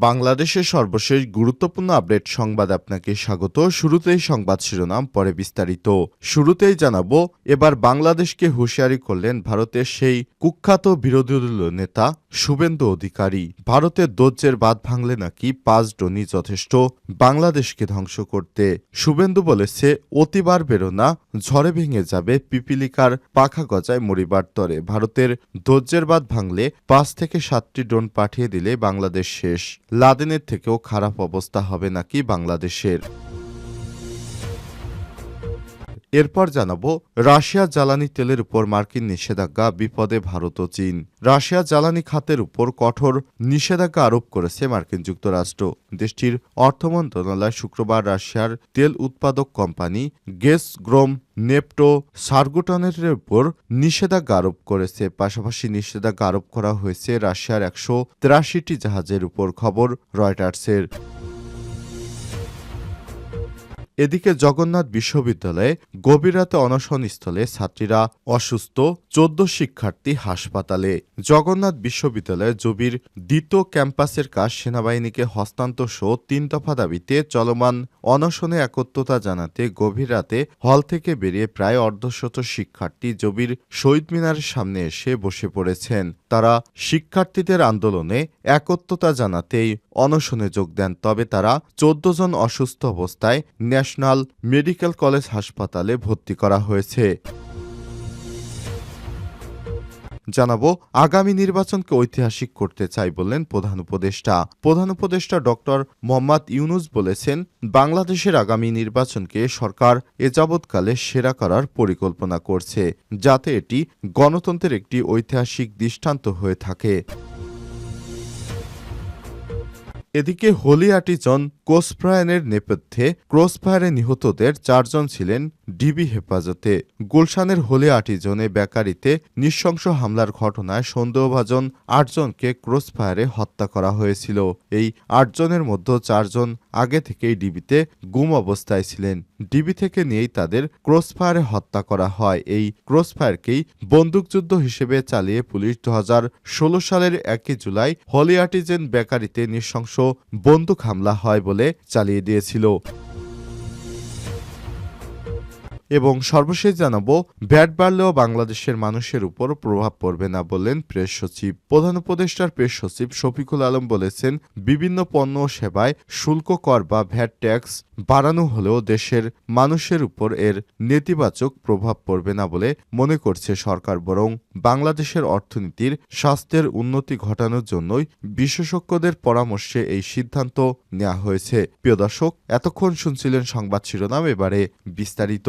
বাংলাদেশের সর্বশেষ গুরুত্বপূর্ণ আপডেট সংবাদ আপনাকে স্বাগত। শুরুতেই সংবাদ শিরোনাম, পরে বিস্তারিত। শুরুতেই জানাব, এবার বাংলাদেশকে হুঁশিয়ারি করলেন ভারতের সেই কুখ্যাত বিরোধী দলীয় নেতা শুভেন্দু অধিকারী। ভারতের দজ্জের বাদ ভাঙলে নাকি পাঁচ ডনি যথেষ্ট? বাংলাদেশকে ধ্বংস করতে। শুভেন্দু বলেছে, অতিবার বেরোনা, ঝড়ে ভেঙে যাবে পিপিলিকার পাখা গজায় মরিবার তরে। ভারতের দজ্জের বাদ ভাঙলে পাঁচ থেকে সাতটি ড্রোন পাঠিয়ে দিলে বাংলাদেশ শেষ। লাদেনের থেকেও খারাপ অবস্থা হবে নাকি বাংলাদেশের? এরপর জানাব, রাশিয়া জ্বালানি তেলের উপর মার্কিন নিষেধাজ্ঞা, বিপদে ভারত ও চীন। রাশিয়া জ্বালানি খাতের উপর কঠোর নিষেধাজ্ঞা আরোপ করেছে মার্কিন যুক্তরাষ্ট্র। দেশটির অর্থ মন্ত্রণালয় শুক্রবার রাশিয়ার তেল উৎপাদক কোম্পানি গেস গ্রোম নেপটো সার্গুটনের উপর নিষেধাজ্ঞা আরোপ করেছে। পাশাপাশি নিষেধাজ্ঞা আরোপ করা হয়েছে রাশিয়ার একশো তিরাশিটি জাহাজের উপর, খবর রয়টার্সের। এদিকে জগন্নাথ বিশ্ববিদ্যালয়ে গভীর রাতে অনশনস্থলে ছাত্রীরা অসুস্থ চোদ্দ শিক্ষার্থী হাসপাতালে। জগন্নাথ বিশ্ববিদ্যালয়ে জবির দ্বিতীয় ক্যাম্পাসের কাজ সেনাবাহিনীকে হস্তান্তর সহ তিন দফা দাবিতে চলমান অনশনে একত্রতা জানাতে গভীর রাতে হল থেকে বেরিয়ে প্রায় অর্ধশত শিক্ষার্থী জবির শহীদ মিনারের সামনে এসে বসে পড়েছেন। তারা শিক্ষার্থীদের আন্দোলনে একত্রতা জানাতেই অনশনে যোগ দেন, তবে তারা চোদ্দ জন অসুস্থ অবস্থায় ন্যাশনাল মেডিকেল কলেজ হাসপাতালে ভর্তি করা হয়েছে। জানাব, আগামী নির্বাচনকে ঐতিহাসিক করতে চাই বললেন প্রধান উপদেষ্টা। প্রধান উপদেষ্টা ডক্টর মোহাম্মদ ইউনুস বলেছেন, বাংলাদেশের আগামী নির্বাচনকে সরকার এ যাবৎকালে সেরা করার পরিকল্পনা করছে, যাতে এটি গণতন্ত্রের একটি ঐতিহাসিক দৃষ্টান্ত হয়ে থাকে। এদিকে হলিয়াটিজন কোসফ্রায়নের নেপথ্যে ক্রসফায়ারে নিহতদের চারজন ছিলেন ডিবি হেফাজতে। গুলশানের হলি আটিজনে বেকারিতে নৃশংস হামলার ঘটনায় সন্দেহভাজন আটজনকে ক্রসফায়ারে হত্যা করা হয়েছিল। এই আটজনের মধ্যে চারজন আগে থেকেই ডিবিতে গুম অবস্থায় ছিলেন। ডিবি থেকে নিয়েই তাদের ক্রসফায়ারে হত্যা করা হয়। এই ক্রসফায়ারকেই বন্দুকযুদ্ধ হিসেবে চালিয়ে পুলিশ দু হাজার ষোলো সালের একই জুলাই হলি আর্টিজেন বেকারিতে নৃশংস বন্দুক হামলা হয় বলে চালিয়ে দিয়েছিল। এবং সর্বশেষ জানাব ভ্যাট বাড়লেও বাংলাদেশের মানুষের উপর প্রভাব পড়বে না বললেন প্রেস সচিব। প্রধান উপদেষ্টার প্রেস সচিব শফিকুল আলম বলেছেন, বিভিন্ন পণ্য ও সেবায় শুল্ক কর বা ভ্যাট ট্যাক্স বাড়ানো হলেও দেশের মানুষের উপর এর নেতিবাচক প্রভাব পড়বে না বলে মনে করছে সরকার, বরং বাংলাদেশের অর্থনীতির স্বাস্থ্যের উন্নতি ঘটানোর জন্যই বিশেষজ্ঞদের পরামর্শে এই সিদ্ধান্ত নেওয়া হয়েছে। প্রিয় দর্শক, এতক্ষণ শুনছিলেন সংবাদ শিরোনাম, এবারে বিস্তারিত।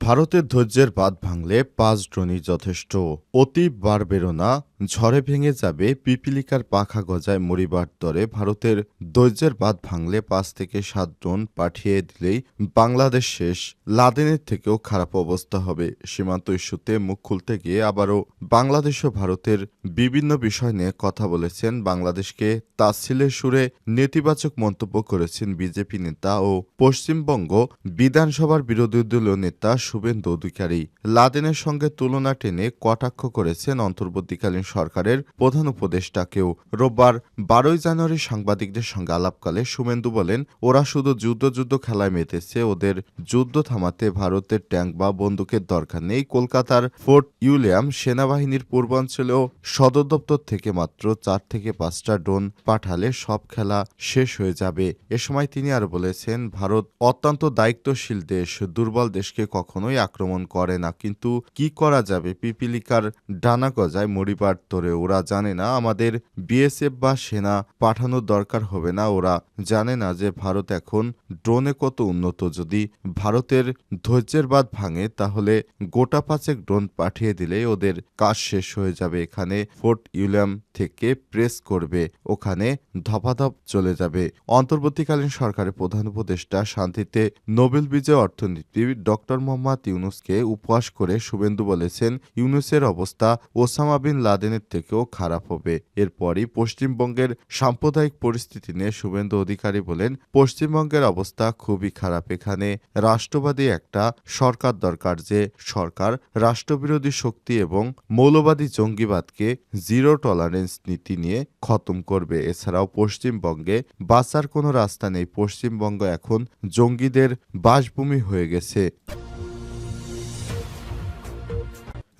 ভারতের ধৈর্যের বাদ ভাঙলে পাঁচ ড্রোনই যথেষ্ট। অতি বাড়বেরো না ঝড়ে ভেঙে যাবে পিপিলিকার পাখা গজায় মরিবার দরে ভারতের ধৈর্যের বাদ ভাঙলে পাঁচ থেকে সাত ড্রোন পাঠিয়ে দিলেই বাংলাদেশ শেষ। লাদেনের থেকেও খারাপ অবস্থা হবে। সীমান্ত ইস্যুতে মুখ খুলতে গিয়ে আবারও বাংলাদেশ ও ভারতের বিভিন্ন বিষয় নিয়ে কথা বলেছেন বাংলাদেশকে তাচ্ছিলের সুরে নেতিবাচক মন্তব্য করেছেন বিজেপি নেতা ও পশ্চিমবঙ্গ বিধানসভার বিরোধী দলীয় নেতা শুভেন্দু অধিকারী। লাদেনের সঙ্গে তুলনা টেনে কটাক্ষ করেছেন অন্তর্বর্তীকালীন সরকারের প্রধান উপদেষ্টাকেও রোববার বারোই জানুয়ারি সাংবাদিকদের সঙ্গে আলাপকালে শুভেন্দু বলেন, ওরা শুধু যুদ্ধ যুদ্ধ খেলায় মেতেছে, ওদের যুদ্ধ থামাতে ভারতের ট্যাঙ্ক বা বন্দুকের দরকার নেই। কলকাতার ফোর্ট ইউলিয়াম সেনাবাহিনীর পূর্বাঞ্চলেও সদর দপ্তর থেকে মাত্র চার থেকে পাঁচটা ড্রোন পাঠালে সব খেলা শেষ হয়ে যাবে। এ সময় তিনি আর বলেছেন, ভারত অত্যন্ত দায়িত্বশীল দেশ, দুর্বল দেশকে কখনোই আক্রমণ করে না। কিন্তু কি করা যাবে? পিপিলিকার ডানা গজায় মরিবার তোরে ওরা জানে না আমাদের বিএসএফ বা সেনা পাঠানোর দরকার হবে না। ওরা জানে না যে ভারত এখন ড্রোনে কত উন্নত। যদি ভারতের ধৈর্যের বাদ ভাঙে, তাহলে গোটা পাঁচেক ড্রোন পাঠিয়ে দিলে ওদের কাজ শেষ হয়ে যাবে। এখানে ফোর্ট ইউলিয়াম থেকে প্রেস করবে, ওখানে ধপাধপ চলে যাবে। অন্তর্বর্তীকালীন সরকারের প্রধান উপদেষ্টা শান্তিতে নোবেল বিজয় অর্থনীতি ডক্টর মোহাম্মদ ইউনুসকে উপহাস করে শুভেন্দু বলেছেন, ইউনুসের অবস্থা ওসামা বিন লাদেনের থেকেও খারাপ হবে। এরপরই পশ্চিমবঙ্গের সাম্প্রদায়িক পরিস্থিতি নিয়ে শুভেন্দু অধিকারী বলেন, পশ্চিমবঙ্গের অবস্থা খুবই খারাপ। এখানে রাষ্ট্রবাদী একটা সরকার দরকার যে সরকার রাষ্ট্রবিরোধী শক্তি এবং মৌলবাদী জঙ্গিবাদকে জিরো টলারেন্স নীতি নিয়ে খতম করবে। এছাড়াও পশ্চিমবঙ্গে বাঁচার কোনো রাস্তা নেই। পশ্চিমবঙ্গ এখন জঙ্গিদের বাসভূমি হয়ে গেছে।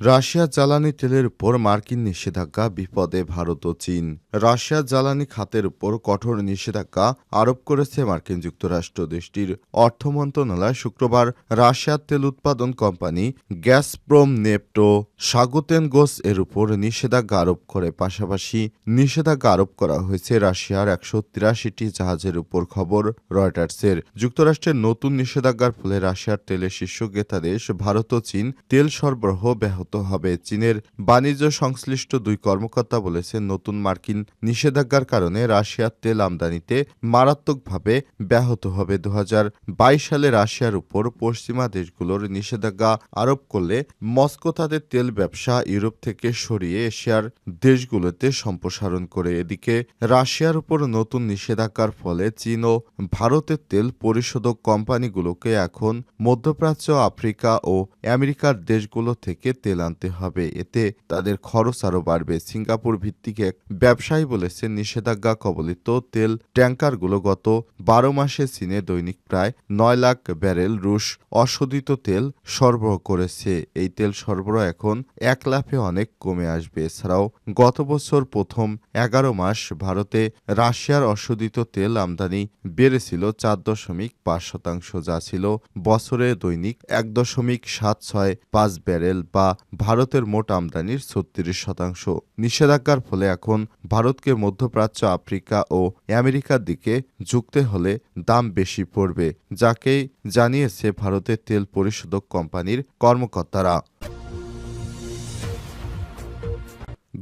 রাশিয়ার জ্বালানি তেলের উপর মার্কিন নিষেধাজ্ঞা, বিপদে ভারত ও চীন। রাশিয়ার জ্বালানি খাতের উপর কঠোর নিষেধাজ্ঞা আরোপ করেছে মার্কিন যুক্তরাষ্ট্র। দেশটির অর্থ মন্ত্রণালয় শুক্রবার রাশিয়ার তেল উৎপাদন কোম্পানি গ্যাসপ্রোম নেপটো স্বাগতেন গোস এর উপর নিষেধাজ্ঞা আরোপ করে। পাশাপাশি নিষেধাজ্ঞা আরোপ করা হয়েছে রাশিয়ার একশো তিরাশিটি জাহাজের উপর খবর রয়টার্সের। যুক্তরাষ্ট্রের নতুন নিষেধাজ্ঞার ফলে রাশিয়ার তেলের শীর্ষ ক্রেতা দেশ ভারত ও চীন তেল সরবরাহ ব্যাহত হবে। চীনের বাণিজ্য সংশ্লিষ্ট দুই কর্মকর্তা বলেছেন, নতুন মার্কিন নিষেধাজ্ঞার কারণে রাশিয়ার তেল আমদানিতে মারাত্মকভাবে ব্যাহত হবে। দু হাজার বাইশ সালে রাশিয়ার উপর পশ্চিমা দেশগুলোর নিষেধাজ্ঞা আরোপ করলে মস্কো তাদের তেল ব্যবসা ইউরোপ থেকে সরিয়ে এশিয়ার দেশগুলোতে সম্প্রসারণ করে। এদিকে রাশিয়ার উপর নতুন নিষেধাজ্ঞার ফলে চীন ও ভারতের তেল পরিশোধক কোম্পানিগুলোকে এখন মধ্যপ্রাচ্য, আফ্রিকা ও আমেরিকার দেশগুলো থেকে তেল আনতে হবে। এতে তাদের খরচ আরও বাড়বে। সিঙ্গাপুর ভিত্তিক এক ব্যবসায়ী বলেছে নিষেধাজ্ঞা কবলিত তেল ট্যাঙ্কারগুলো গত বারো মাসে চীনে দৈনিক প্রায় নয় লাখ ব্যারেল রুশ অশোধিত তেল সরবরাহ করেছে। এই তেল সরবরাহ এখন এক লাফে অনেক কমে আসবে। এছাড়াও গত বছর প্রথম এগারো মাস ভারতে রাশিয়ার অশোধিত তেল আমদানি বেড়েছিল চার দশমিক পাঁচ শতাংশ, যা ছিল বছরে দৈনিক এক দশমিক সাত ছয় পাঁচ ব্যারেল বা ভারতের মোট আমদানির ছত্রিশ শতাংশ। নিষেধাজ্ঞার ফলে এখন ভারতকে মধ্যপ্রাচ্য, আফ্রিকা ও আমেরিকার দিকে ঝুঁকতে হলে দাম বেশি পড়বে যাকেই জানিয়েছে ভারতের তেল পরিশোধক কোম্পানির কর্মকর্তারা।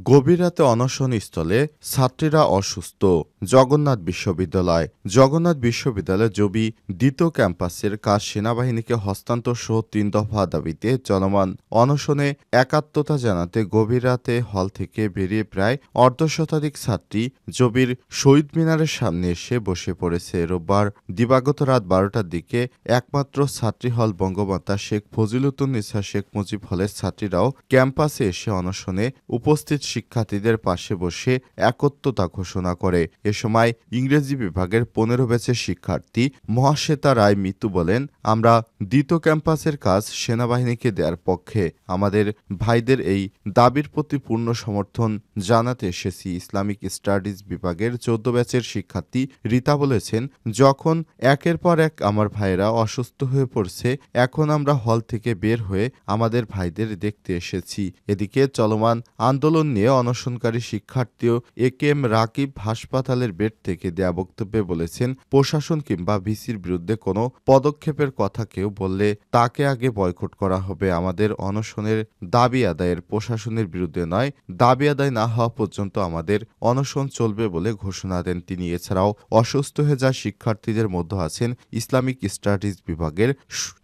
গভীর রাতে অনশন স্থলে ছাত্রীরা অসুস্থ। জগন্নাথ বিশ্ববিদ্যালয়। জগন্নাথ বিশ্ববিদ্যালয় জবি দ্বিতীয় ক্যাম্পাসের কাজ সেনাবাহিনীকে হস্তান্তর সহ তিন দফা দাবিতে চলমান অনশনে একাত্মতা জানাতে গভীর রাতে হল থেকে বেরিয়ে প্রায় অর্ধশতাধিক ছাত্রী জবির শহীদ মিনারের সামনে এসে বসে পড়েছে। রোববার দিবাগত রাত বারোটার দিকে একমাত্র ছাত্রী হল বঙ্গমাতা শেখ ফজিলুদ্দিনসা শেখ মুজিব হলের ছাত্রীরাও ক্যাম্পাসে এসে অনশনে উপস্থিত শিক্ষার্থীদের পাশে বসে একত্রতা ঘোষণা করে। এ সময় ইংরেজি বিভাগের পনেরো ব্যাচের শিক্ষার্থী মহাশ্বেতা রায় মিতু বলেন, আমরা দ্বিতীয় ক্যাম্পাসের কাজ সেনাবাহিনীকে দেওয়ার পক্ষে। আমাদের ভাইদের এই দাবির প্রতি পূর্ণ সমর্থন জানাতে এসেছি। ইসলামিক স্টাডিজ বিভাগের চোদ্দ ব্যাচের শিক্ষার্থী রীতা বলেছেন, যখন একের পর এক আমার ভাইয়েরা অসুস্থ হয়ে পড়ছে, এখন আমরা হল থেকে বের হয়ে আমাদের ভাইদের দেখতে এসেছি। এদিকে চলমান আন্দোলন নিয়ে অনশনকারী শিক্ষার্থীও এ কে এম রাকিব হাসপাতালের বেড থেকে দেয়া বক্তব্যে বলেছেন, প্রশাসন কিংবা ভিসির বিরুদ্ধে কোনো পদক্ষেপের কথা কেউ বললে তাকে আগে বয়কট করা হবে। আমাদের অনশনের দাবি আদায়ের প্রশাসনের বিরুদ্ধে নয়, দাবি আদায় না হওয়া পর্যন্ত আমাদের অনশন চলবে বলে ঘোষণা দেন তিনি। এছাড়াও অসুস্থ হয়ে যাওয়া শিক্ষার্থীদের মধ্যে আছেন ইসলামিক স্টাডিজ বিভাগের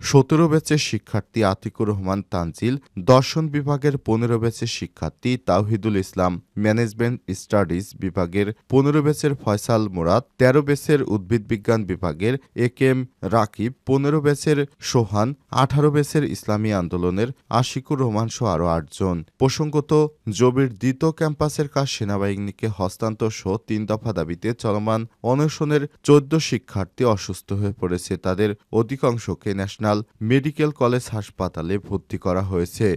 সতেরো ব্যাচের শিক্ষার্থী আতিকুর রহমান তানজিল, দর্শন বিভাগের পনেরো ব্যাচের শিক্ষার্থী তাওহিদুল ইসলাম, ম্যানেজমেন্ট স্টাডিজ বিভাগের পনেরো ব্যাচের ফয়সাল মুরাদ, তেরো ব্যাচের উদ্ভিদ বিজ্ঞান বিভাগের এ কে এম রাকিব, পনেরো ব্যাচের সোহান, আঠারো ব্যাচের ইসলামী আন্দোলনের আশিকুর রহমান সহ আরও আটজন। প্রসঙ্গত, জবির দ্বিতীয় ক্যাম্পাসের কাজ সেনাবাহিনীকে হস্তান্তর সহ তিন দফা দাবিতে চলমান অনশনের চোদ্দ শিক্ষার্থী অসুস্থ হয়ে পড়েছে। তাদের অধিকাংশকে ন্যাশনাল মেডিকেল কলেজ হাসপাতালে ভর্তি করা হয়েছে।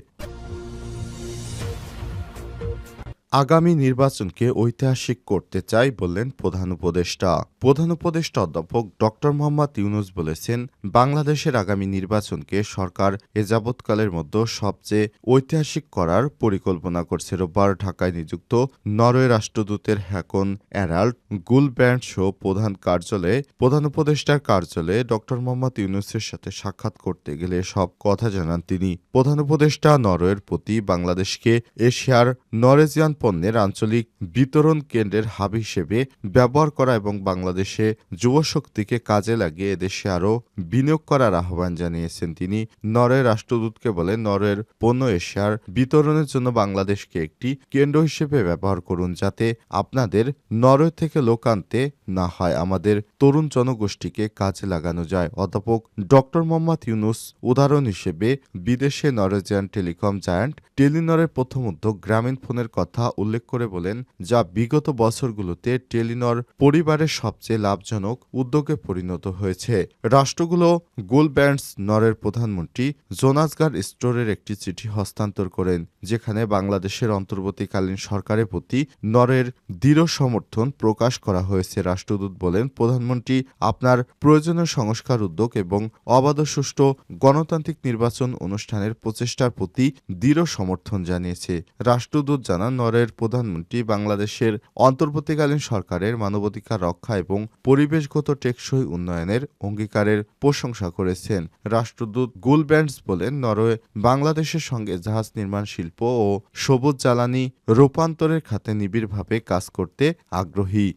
আগামী নির্বাচনকে ঐতিহাসিক করতে চাই বললেন প্রধান উপদেষ্টা। প্রধান উপদেষ্টা অধ্যাপক ডক্টর মোহাম্মদ ইউনুস বলেছেন, বাংলাদেশের আগামী নির্বাচনকে সরকার যাবৎকালের মধ্যে সবচেয়ে ঐতিহাসিক করার পরিকল্পনা করছে। রোববার ঢাকায় নিযুক্ত নরওয়ে রাষ্ট্রদূতের হ্যাকন অ্যারাল্ড গুলব্যান্ড শো প্রধান কার্যালয়ে প্রধান উপদেষ্টার কার্যালয়ে ডক্টর মোহাম্মদ ইউনুসের সাথে সাক্ষাৎ করতে গেলে সব কথা জানান তিনি। প্রধান উপদেষ্টা নরওয়ের প্রতি বাংলাদেশকে এশিয়ার নরেজিয়ান পণ্যের আঞ্চলিক বিতরণ কেন্দ্রের হাব হিসেবে ব্যবহার করা এবং বাংলাদেশে যুবশক্তিকে কাজে লাগিয়ে এদেশে আরও বিনিয়োগ করার আহ্বান জানিয়েছেন তিনি। নরওয়ের রাষ্ট্রদূতকে বলেন নরওয়ের পণ্য এশিয়ার বিতরণের জন্য বাংলাদেশকে একটি কেন্দ্র হিসেবে ব্যবহার করুন যাতে আপনাদের নরওয়ে থেকে লোক আনতে না হয়, আমাদের তরুণ জনগোষ্ঠীকে কাজে লাগানো যায়। অধ্যাপক ডক্টর মোহাম্মদ ইউনুস উদাহরণ হিসেবে, বিদেশে নরওয়েজিয়ান টেলিকম জায়ান্ট টেলিনরের প্রথম উদ্যোগ গ্রামীণ ফোনের কথা উল্লেখ করে বলেন, যা বিগত বছরগুলোতে টেলিনর পরিবারের সবচেয়ে লাভজনক উদ্যোগে পরিণত হয়েছে। রাষ্ট্রগুলো গোলব্যান্ডস নরের প্রধানমন্ত্রী জোনাসগার স্টোরের একটি চিঠি হস্তান্তর করেন, যেখানে বাংলাদেশের অন্তর্বর্তীকালীন সরকারের প্রতি নরের দৃঢ় সমর্থন প্রকাশ করা হয়েছে। রাষ্ট্রদূত বলেন, প্রধানমন্ত্রী, আপনার প্রয়োজনীয় সংস্কার উদ্যোগ এবং অবাধ সুষ্ঠু গণতান্ত্রিক নির্বাচন অনুষ্ঠানের প্রচেষ্টার প্রতি দৃঢ় সমর্থন জানিয়েছে। রাষ্ট্রদূত জানান, নরের প্রধানমন্ত্রী বাংলাদেশের অন্তর্বর্তীকালীন সরকারের মানবাধিকার রক্ষা এবং পরিবেশগত টেকসই উন্নয়নের অঙ্গীকারের প্রশংসা করেছেন রাষ্ট্রদূত গুলব্যান্ডস বলেন, নরওয়ে বাংলাদেশের সঙ্গে জাহাজ নির্মাণ শিল্প ও সবুজ জ্বালানি রূপান্তরের খাতে নিবিড়ভাবে কাজ করতে আগ্রহী।